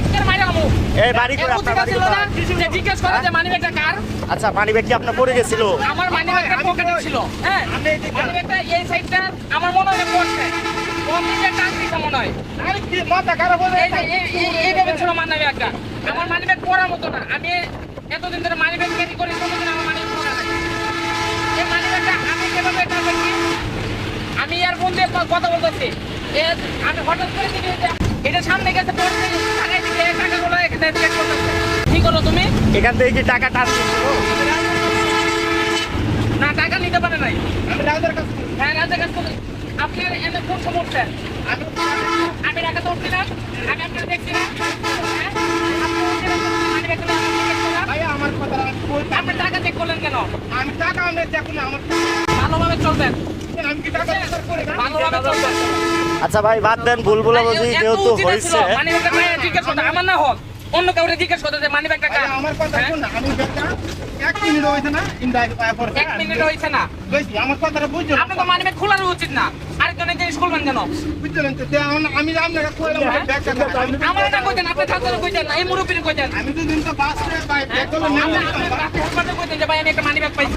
একটা মাইরা আমু এই বাড়ি করে আপনার বাড়ি না যে জিজ্ঞেস করে যে কার? আচ্ছা কি আপনার পড়ে গেছিল? আমার মানি পকেটে ছিল। হ্যাঁ এই সাইডটা আমার মনে হয় পড়ছে। কোন টান দিছে মনে হয়। আরে কি মাথা খারাপ হয়ে এই এইভাবে ছিল মানি আমার পড়ার মতো না। আমি এতদিন ধরে মানি ব্যাগ ক্যারি করি কোনোদিন আমার মানি পড়া নাই। এই আমি কীভাবে আমি দিয়ে কথা বলতেছি। এ আমি হঠাৎ করে দেখি যে সামনে গেছে টাকা দিকে টাকাগুলো এখানে চেক করতেছে। কি করো তুমি? এখান থেকে কি টাকা না টাকা নিতে পারে নাই। আমি রাজার কাছে হ্যাঁ রাজা কাছ থেকে আপনি এনে কোন সমস্যা। আমি আমি টাকা তো হ্যাঁ? মানি ব্যাগটা আমি চেক করলাম। ভাই আমার কথা আপনি টাকা চেক করলেন কেন? আমি টাকা আমি দেখুন আমার ভালোভাবে চলবেন। আমি কি টাকা করে ভালোভাবে চলবেন। আচ্ছা ভাই বাদ দেন ভুল ভুল বুঝি যেহেতু হয়েছে ছিল, মানি ব্যাগটা পায়ে জিজ্ঞেস আমার না হোক অন্য কাউরে জিজ্ঞেস করতে যে মানি ব্যাগটা ভাই, কার আমার কথা হ্যাঁ? শুন আমি ব্যাগটা এক মিনিট হয়েছে না ইন্দায় পর এক মিনিট হয়েছে না। বুঝছি আমার কথাটা বুঝছ? আপনি তো মানি ব্যাগ খোলার উচিত না। আরেকজনের জিনিস খুলবেন কেন বুঝলেন তো আমি- আমি আপনাকে কইলাম হ্যাঁ? ব্যাগটা দাও। আমি- আমার না কইতেন আপনি ছাত্র কইতেন না এই মুরব্বীর কইতেন। আমি তো তো বাসে ভাই ব্যাগগুলো নিয়ে আপনি- যেতাম। আপনি- আপনি হেলমেটে কইতেন যে ভাই আমি একটা মানি ব্যাগ পাইছি।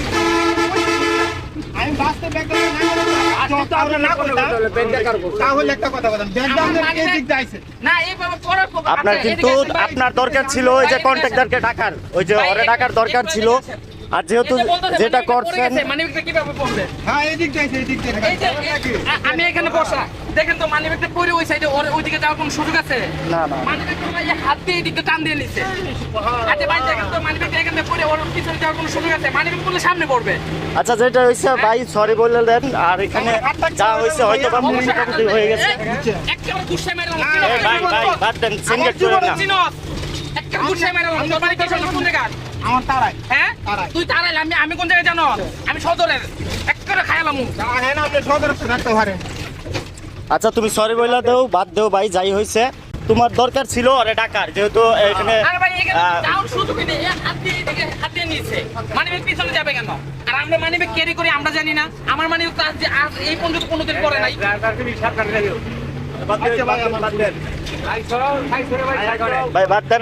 আমি বাসে ব্যাগগুলো নিয়ে যেতাম। তো আমরা না করতাম। তাহলে একটা কথা বলতাম না এইভাবে আপনার আচ্ছা, কিন্তু এদিকে আসেন। ভাই। আপনার দরকার ছিল ওই যে কন্ট্রাক্টরকে টাকার ওই যে ওরে এক- দরকার ছিল। আর যেহেতু এই যে বলতেছে যেটা মানি ব্যাগটা পড়ে করছেন গেছে, ব্যাগটা কীভাবে পড়বে? হ্যাঁ এই যাইছে এই দিক যাইছে এই যে আ- আমি এখানে বসা। দেখেন তো মানি ব্যাগটা পড়ে ওই সাইডে ওইদিকে যাওয়ার কোনো সুযোগ আছে? না না। মানি হাত দিয়ে এদিকে টান দিয়ে নিছে। আচ্ছা ভাই দেখেন তো মানি এখানে পড়ে ওর পিছনে যাওয়ার কোনো সুযোগ আছে? মানি ব্যাগ সামনে পড়বে। আচ্ছা যেটা হয়েছে ভাই সরি বলে দেন আর এখানে যা হয়েছে হয়তো বা মোটামুটি হয়ে গেছে। একেবারে গুসাই মেরে ভাই ভাই বাদ দেন সিনগেট করেন না। চিনস একটা মেরে তোর বাড়ি কোন জায়গা আমার তারাই। হ্যাঁ? তুই তারাই আমি আমি কোন জায়গায় জানো? আমি সদরের। একেবারে খায়ালাম হ্যাঁ না আপনি সদর রাখতে পারেন। আচ্ছা তুমি সরি বলে দেও বাদ দেও ভাই যাই হয়েছে। তোমার দরকার ছিল আরে ডাকার যেহেতু এখানে আরে ভাই এখানে আহ, যাওয়ার সুযোগ নেই হাত দিয়ে এদিকে হাত দিয়ে নিচ্ছে মানি ব্যাগ পিছনে যাবে কেন? আর আমরা মানি ব্যাগ ক্যারি করি আমরা জানি না। আমার মানে কাজ যে- আজ এই পর্যন্ত কোনোদিন করে নাই। ভাই বাদ দেন